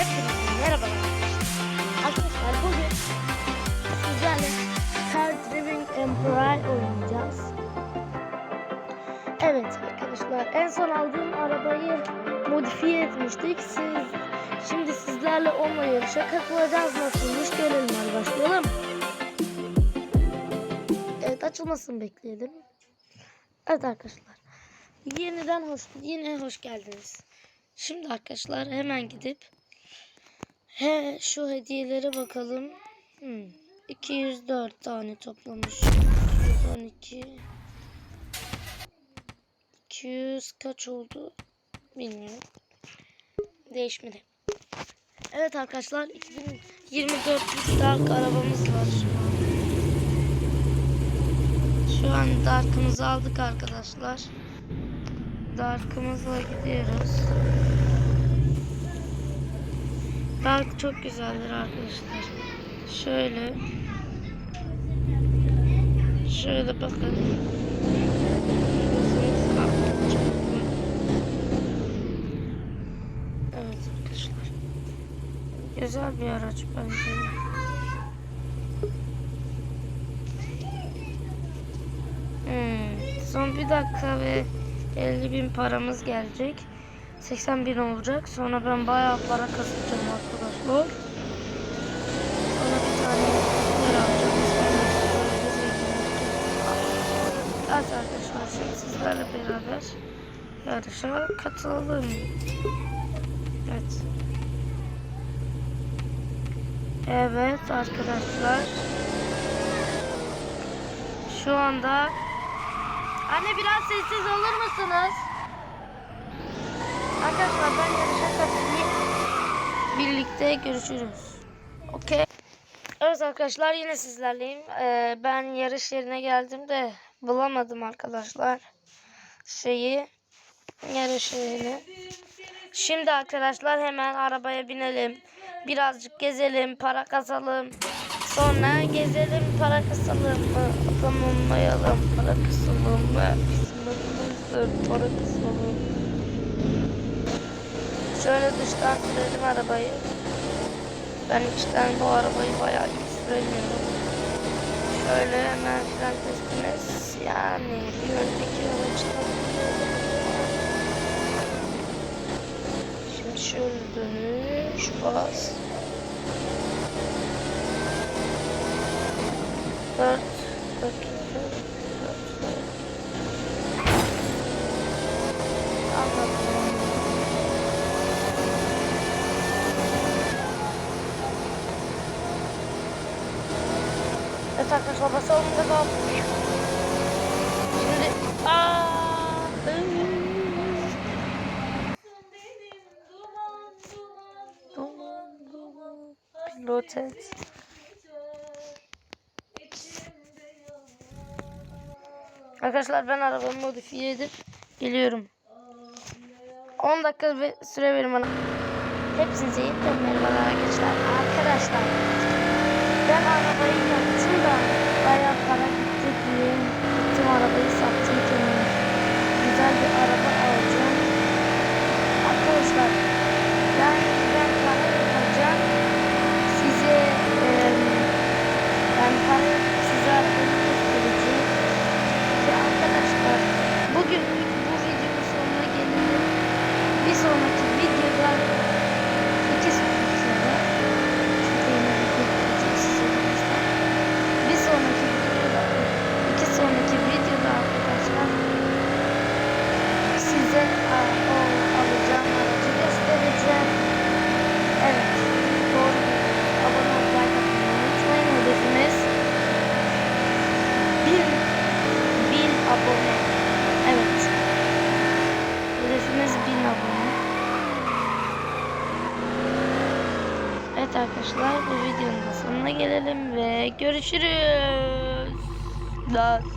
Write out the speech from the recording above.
Hepinize merhabalar. Arkadaşlar bugün sizlerle Car Driving Empire oynayacağız. Evet arkadaşlar en son aldığım arabayı modifiye etmiştik. Siz şimdi sizlerle onunla yarışa katılacağız. Nasılmış görelim hadi başlayalım. Evet açılmasını bekleyelim. Evet arkadaşlar. Yeniden hoş yine hoş geldiniz. Şimdi arkadaşlar hemen gidip he şu hediyelere bakalım. Hmm, 204 tane toplamış. 212 200 kaç oldu bilmiyorum. Değişmedi. Evet arkadaşlar 2024 Dark arabamız var şu an. Şu an Dark'ımızı aldık arkadaşlar. Dark'ımızla gidiyoruz. Dark çok güzeldir arkadaşlar. Şöyle. Şöyle bakın. Evet arkadaşlar. Güzel bir araç bence. Hmm, son bir dakika ve 50 bin paramız gelecek. 80 bin olacak. Sonra ben bayağı para kasacağım arkadaşlar. Sonra bir tane yer alacağım. Evet arkadaşlar şimdi sizlerle beraber yarışa katılalım. Evet. Evet arkadaşlar. Şu anda Anne biraz sessiz olur musunuz? Arkadaşlar ben yarışa katılayım. Birlikte görüşürüz. Okey. Evet arkadaşlar yine sizlerleyim. Ee, ben yarış yerine geldim de bulamadım arkadaşlar. Şeyi yarış yerini. Şimdi arkadaşlar hemen arabaya binelim. Birazcık gezelim, para kazalım. Sonra gezelim, para kasalım mı? Adam para kasalım mı? Bizim para kasalım. Şöyle dıştan sürelim arabayı. Ben içten bu arabayı bayağı iyi süremiyorum. Şöyle hemen fren testimiz. Yani bir önceki araçtan Şimdi şöyle dönüş bas. 4 Evet arkadaşlar basalım devam. Şimdi aa, pilot et. Arkadaşlar ben arabamı modifiye edip geliyorum. 10 dakika bir süre verin bana. Hepsinize yeniden merhabalar arkadaşlar. Arkadaşlar ben arabayı yaptım da bayağı para gitti diye gittim arabayı sattım kendime. Güzel bir araba alacağım. Arkadaşlar ben ben para yapacağım. Size e, ben para size arabayı göstereceğim. Ve arkadaşlar bugün bu videonun sonuna gelelim. Bir sonraki videoda iki sonraki videoda çünkü yine video gelecek size birazdan. Bir sonraki videoda iki sonraki videoda arkadaşlar size a, o alacağım aracı göstereceğim. Evet doğru abone olmayı like atmayı unutmayın. Hedefimiz bir bin abone. Evet. Hedefimiz bin abone. Evet arkadaşlar bu videonun da sonuna gelelim ve görüşürüz. Da.